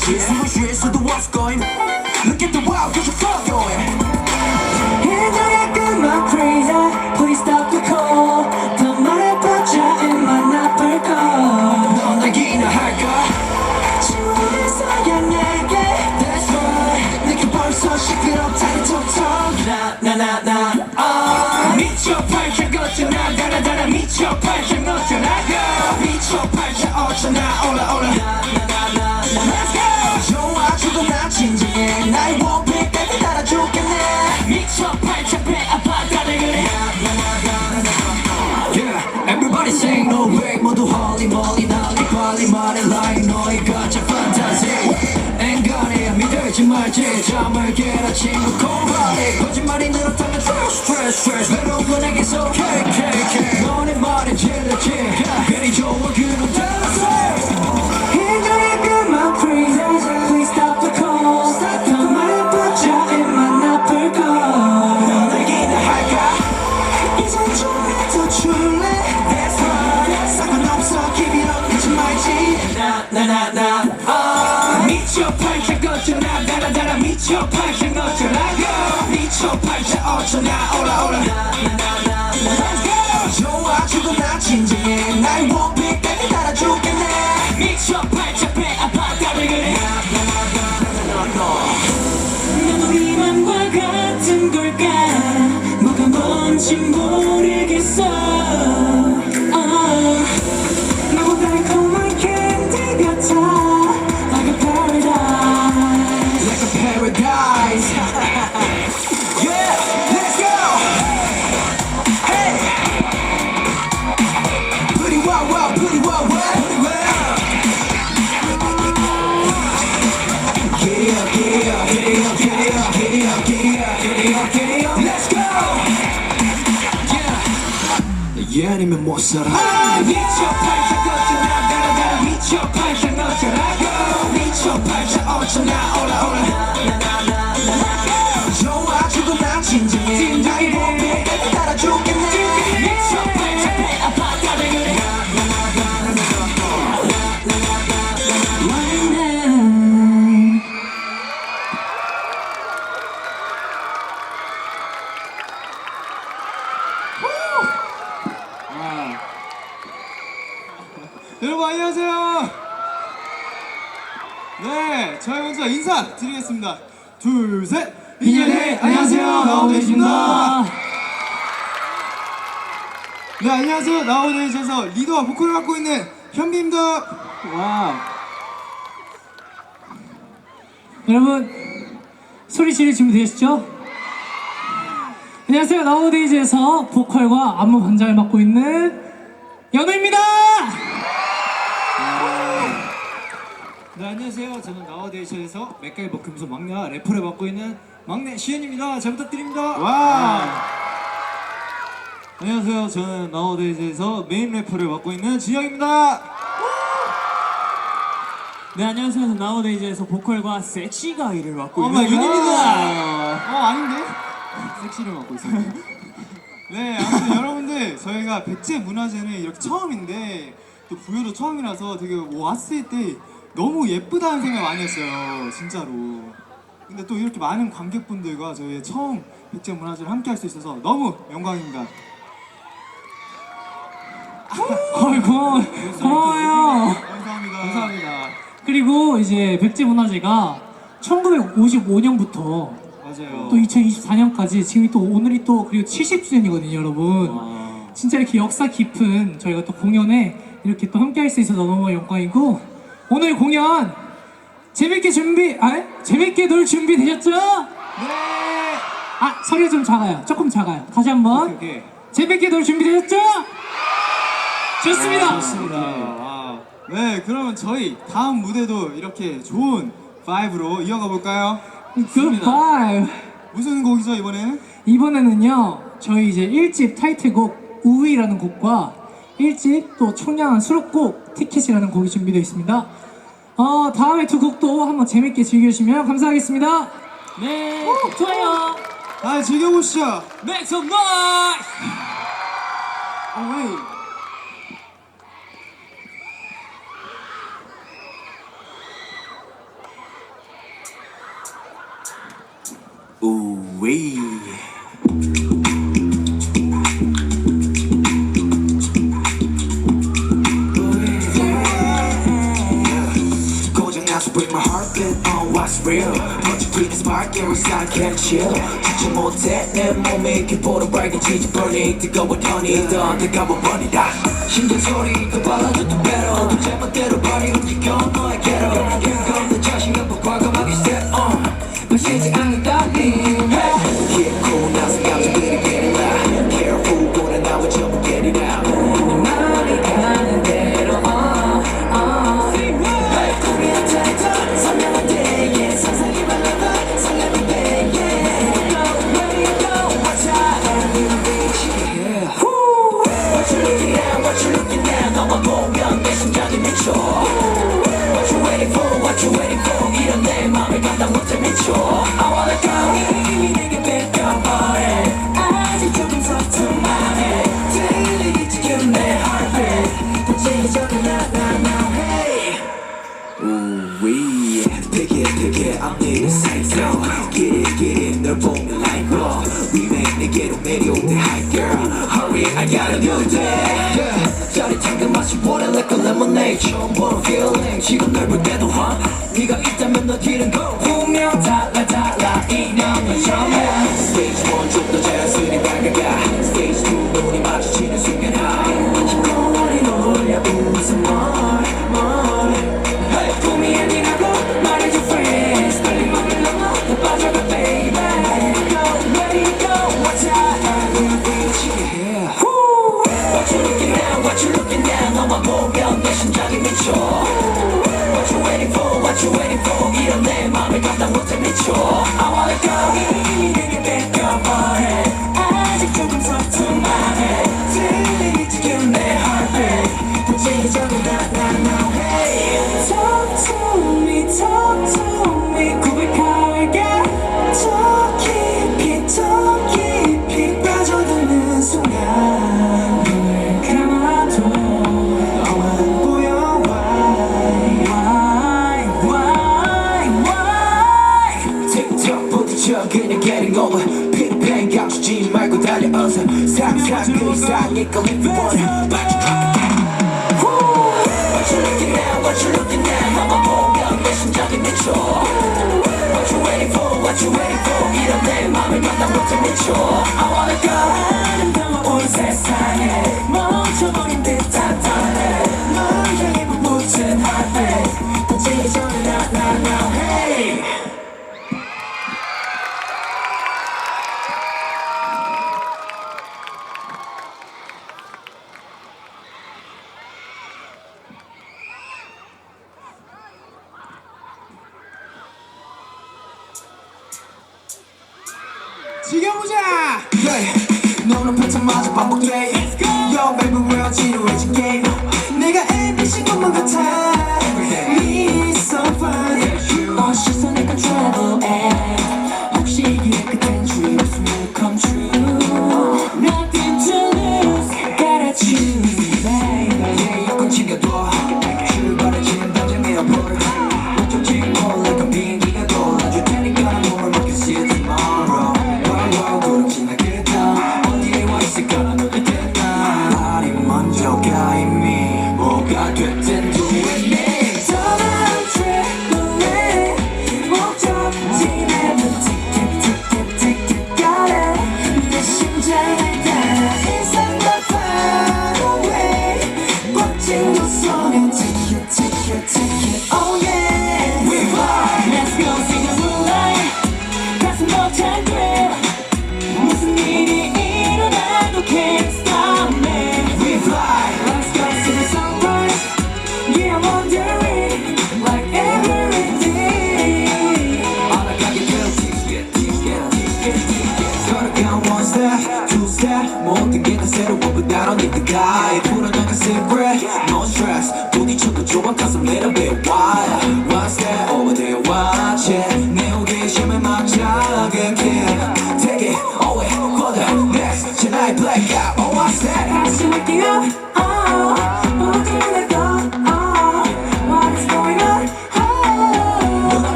고장났지 숨을 쉴 수도 없을 거임 Look at the 말지 잠을 깨라 친구 고발해 거짓말이 stress stress stress. 외로운 건 내게서 KKK 너네 말에 질렸지 뭔지 모르 아니면 못 살아. 미쳐 팔자 어쩌나 달아달아 미쳐 팔자 어쩌라고 미쳐 팔자 어쩌나 올라 올라. 네, 먼저 인사 드리겠습니다. 둘, 셋. 인연해 안녕하세요. 나오데이입니다. 네, 안녕하세요. 나오데이에서 리더와 보컬을 맡고 있는 현비입니다. 와. 여러분 소리 지를 준비 되셨죠? 안녕하세요 나우데이즈에서 보컬과 안무 반장을 맡고 있는 연우입니다 네, 안녕하세요. 저는 나와데이션에서 맥가이버 금소 막내 래퍼를 맡고 있는 막내 시현입니다. 잘 부탁드립니다. 와. 안녕하세요. 저는 나와데이즈에서 메인 래퍼를 맡고 있는 진영입니다. 네 안녕하세요. 저는 나우데이즈에서 보컬과 섹시 가 이를 맡고 어머 있는 윤입니다. 어 아닌데? 섹시를 맡고 있어요. 네, 아무튼 여러분들 저희가 백제 문화제는 이렇게 처음인데 또 부여도 처음이라서 되게 뭐 왔을 때 너무 예쁘다는 생각 많이 했어요, 진짜로. 근데 또 이렇게 많은 관객분들과 저희 처음 백제 문화제를 함께 할 수 있어서 너무 영광입니다. 어이구 고마워요 감사합니다. 감사합니다. 그리고 이제 백제 문화제가 1955년부터 맞아요. 또 2024년까지 지금 또 오늘이 또 그리고 70주년이거든요 여러분 와. 진짜 이렇게 역사 깊은 저희가 또 공연에 이렇게 또 함께 할 수 있어서 너무 영광이고 오늘 공연 재밌게 준비, 아, 예? 재밌게 놀 준비 되셨죠? 네. 아, 소리 좀 작아요. 조금 작아요. 다시 한 번. 오케이, 오케이. 재밌게 놀 준비 되셨죠? 좋습니다. 네, 좋습니다. 와. 네, 그러면 저희 다음 무대도 이렇게 좋은 바이브로 이어가 볼까요? 음, 그 굿바이. 무슨 곡이죠, 이번에는? 이번에는요, 저희 이제 1집 타이틀곡 우위라는 곡과 1집 또 청량한 수록곡 티켓이라는 곡이 준비되어 있습니다. 어, 다음에 두 곡도 한번 재밌게 즐겨주시면 감사하겠습니다. 네, 좋아요. 아, 즐겨보시죠. Make some noise! 어웨이. 오웨이. real. 아주 빛 spark 열사한 can chill. 지치 못해 내 몸에 이렇게 보름 빨간 지지 burning 뜨거운 honey. 더 뜨거운 burning 다 힘든 소리 더 빨라져도 better 또 제멋대로 발이 움직여 너에게로 이건 내 gotta go today 짜릿한 그 맛이 what I like a lemonade 처음 보는 feeling 지금 널볼 때도 huh 네가 있다면 넌 길은 go Come 지겨보자 너는 패턴 마저 반복돼. Yo, baby, 왜 지루해진 게임.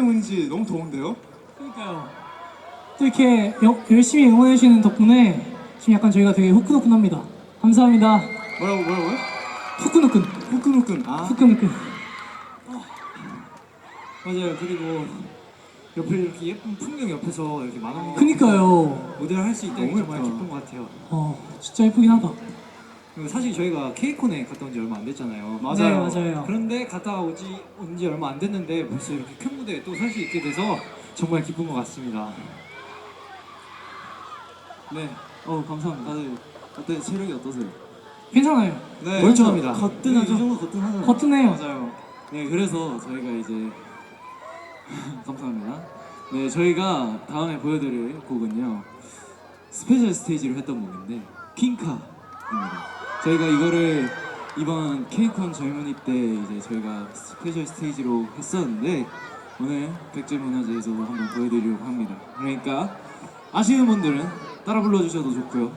때문인지 너무 더운데요? 그러니까요. 또 이렇게 여- 열심히 응원해주시는 덕분에 지금 약간 저희가 되게 후끈후끈합니다. 감사합니다. 뭐라고, 뭐라고요? 후끈후끈, 후끈후끈. 아, 후끈후끈. 맞아요. 그리고 옆에 이렇게 예쁜 풍경 옆에서 이렇게 만원 그니까요. 무대를 할수 너무 정말 예쁘다. 기쁜 것 같아요. 어, 진짜 예쁘긴 하다. 그리고 사실 저희가 케이콘에 갔다 온 지 얼마 안 됐잖아요. 맞아요. 네, 맞아요. 그런데 갔다 오지 온지 얼마 안 됐는데 벌써 이렇게 큰 무대에 또 설 수 있게 돼서 정말 기쁜 것 같습니다. 네. 어 감사합니다. 다들 어때 체력이 어떠세요? 괜찮아요. 네. 멀쩡합니다. 거뜬하죠? 이 정도 거뜬하죠. 거뜬해요. 맞아요. 네, 그래서 저희가 이제 감사합니다. 네, 저희가 다음에 보여드릴 곡은요 스페셜 스테이지로 했던 곡인데 킹카입니다. 저희가 이거를 이번 케이콘 젊은이 때 이제 저희가 스페셜 스테이지로 했었는데 오늘 백제 문화제에서 한번 보여드리려고 합니다. 그러니까 아시는 분들은 따라 불러주셔도 좋고요.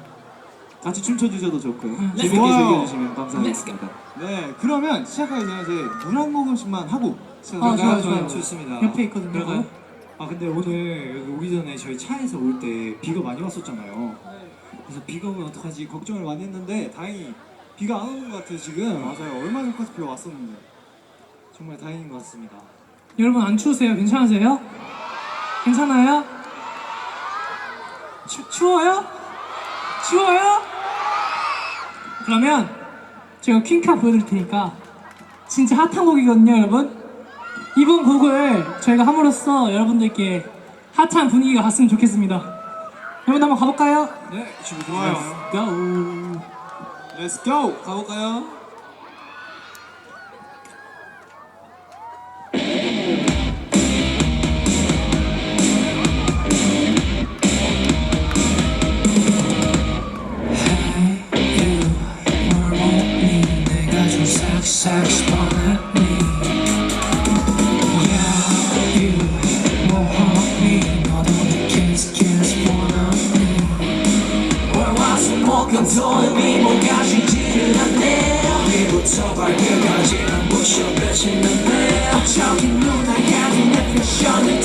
같이 춤춰주셔도 좋고요. 재밌게 좋아요. 즐겨주시면 감사하겠습니다. 네, 그러면 시작하기 전에 이제 물한 모금씩만 하고 아, 시작할까요? 좋아요, 좋아요. 좋습니다. 옆에 있거든요. 그럴까요? 아 근데 오늘 여기 오기 전에 저희 차에서 올 때 비가 많이 왔었잖아요. 그래서 비가 오면 어떡하지 걱정을 많이 했는데 다행히 비가 안 오는 것 같아요 지금. 맞아요. 얼마 전까지 비 왔었는데. 정말 다행인 것 같습니다. 여러분 안 추우세요? 괜찮으세요? 괜찮아요? 추, 추워요? 추워요? 그러면 제가 퀸카 보여드릴 테니까 진짜 핫한 곡이거든요 여러분 이번 곡을 저희가 함으로써 여러분들께 핫한 분위기가 갔으면 좋겠습니다 여러분 한번 가볼까요? 네, 준비 좋아요. 고! Let's go. 가볼까요? 월화수목금토일이 뭔가 쉬지를 않네. 어디부터 발끝까지는 부셔 배치는데. 어차피 누나까지 내 패션을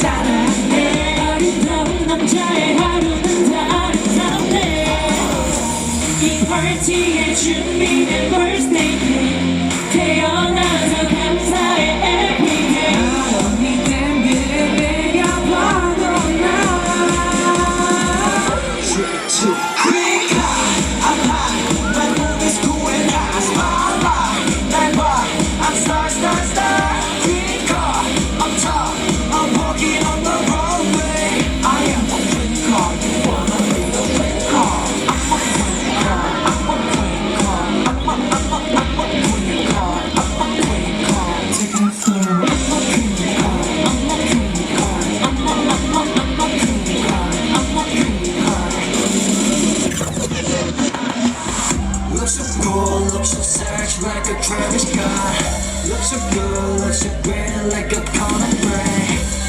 like a Conor Gray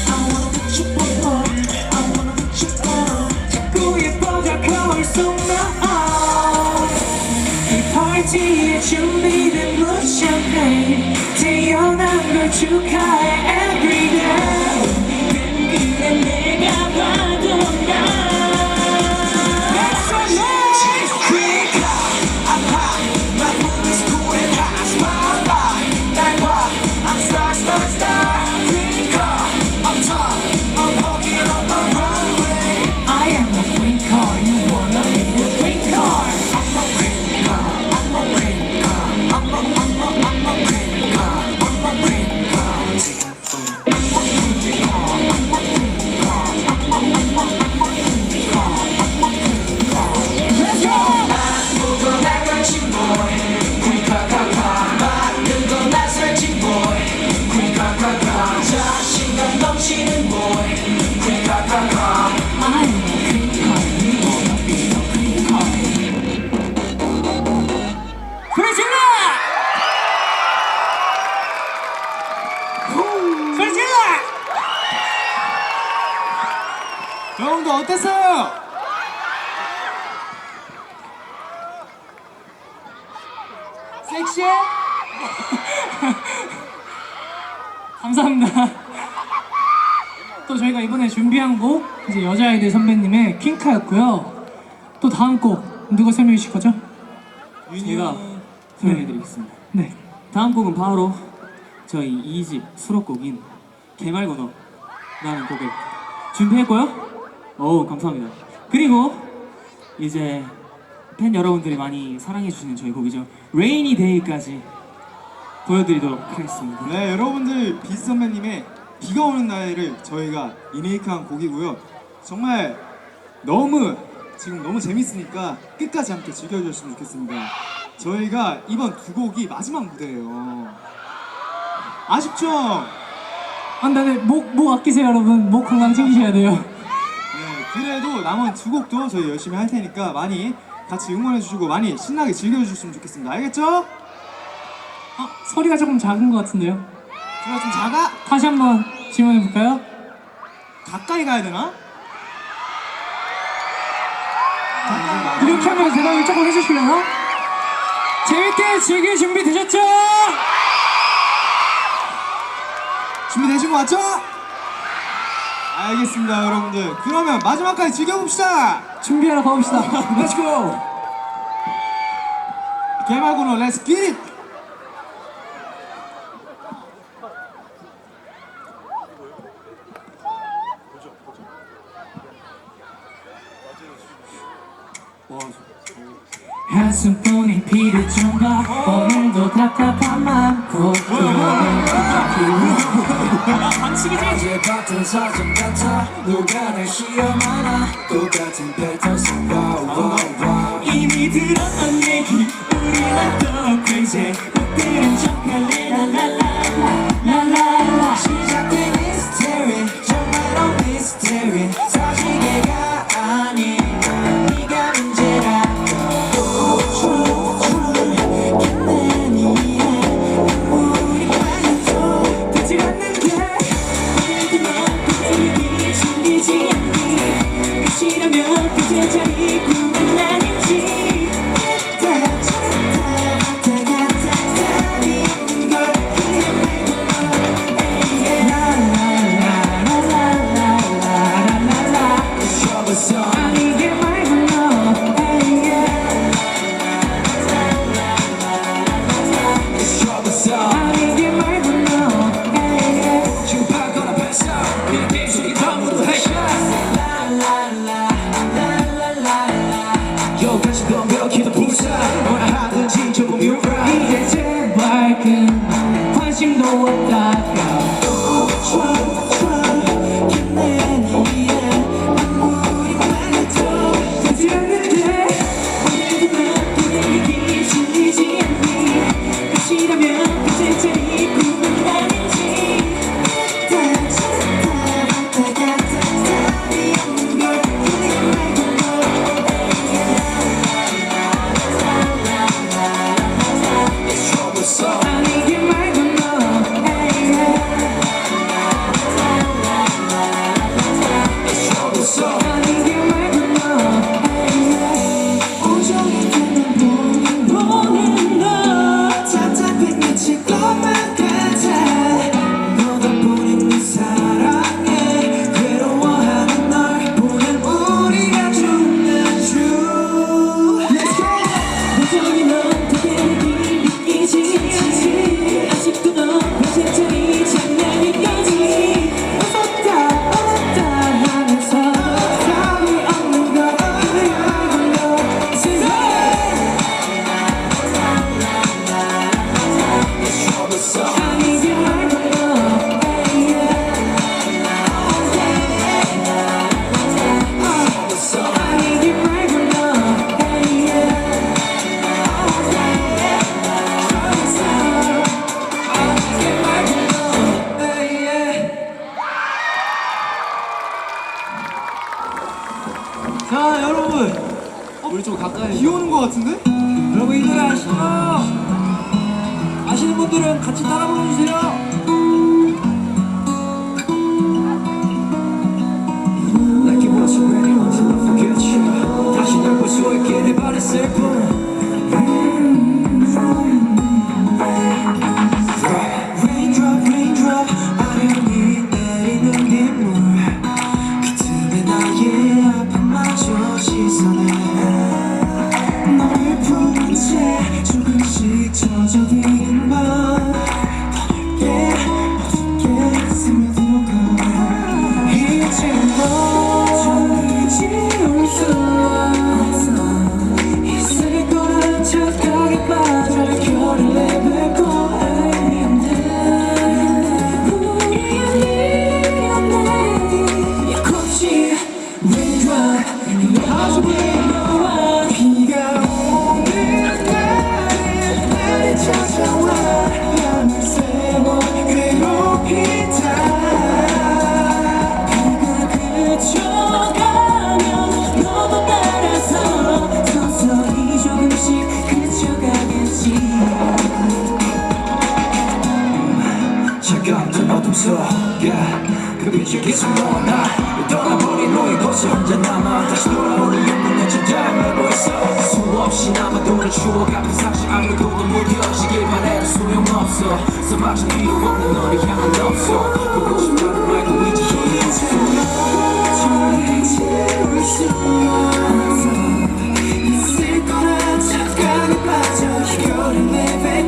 I wanna put you on I wanna put you on 자꾸 예뻐져 거울 속나 이 파티에 준비된 물 샴페인 태어난 걸 축하해 누가 설명해 주실 거죠? 제가 설명해드리겠습니다. 네. 다음 곡은 바로 저희 2집 수록곡인 개말고너라는 곡을 준비했고요. 어우 감사합니다. 그리고 이제 팬 여러분들이 많이 사랑해 주시는 저희 곡이죠. Rainy Day까지 보여드리도록 하겠습니다. 네 여러분들 비 선배님의 비가 오는 날을 저희가 리메이크한 곡이고요 정말 너무 지금 너무 재밌으니까 끝까지 함께 즐겨주셨으면 좋겠습니다 저희가 이번 두 곡이 마지막 무대예요 아쉽죠? 아, 네, 네. 목, 목 아끼세요, 여러분. 목 건강 챙기셔야 돼요. 네 그래도 남은 두 곡도 저희 열심히 할 테니까 많이 같이 응원해주시고 많이 신나게 즐겨주셨으면 좋겠습니다 알겠죠? 아, 소리가 조금 작은 것 같은데요. 제가 좀 작아? 다시 한번 질문해 볼까요? 가까이 가야 되나? 이렇게 하면 대답을 조금 해주실래요? 재밌게 즐길 준비 되셨죠? 준비되신 거 맞죠? 알겠습니다 여러분들 그러면 마지막까지 즐겨봅시다 준비하러 가봅시다. Let's go 개말고노 Let's get it 한숨뿐인 답답한 마음 꼭 어제 봤던 사진 같아. 누가 날 시험하나? 똑같은 패턴 속 wow, wow, wow. 이미 들었던 얘기 우리랑 또 crazy 꽃들은 정갈래? 랄랄라 시작된 history 정말로 mystery. 사실계 So. 있어 그 빛을 계속 모아 나 떠나버린 너의 곳에 혼자 남아 다시 돌아오는 영혼의 전자를 알고 있어 수없이 남아도는 추억 아픈 상식 알고도 무뎌지기만 해도 소용없어. 써맞은 이유 없는 너를 향한 없어 보고 싶다는 말고 이제 힘들어 있을 거라 착각에 빠져 이별은 내뱉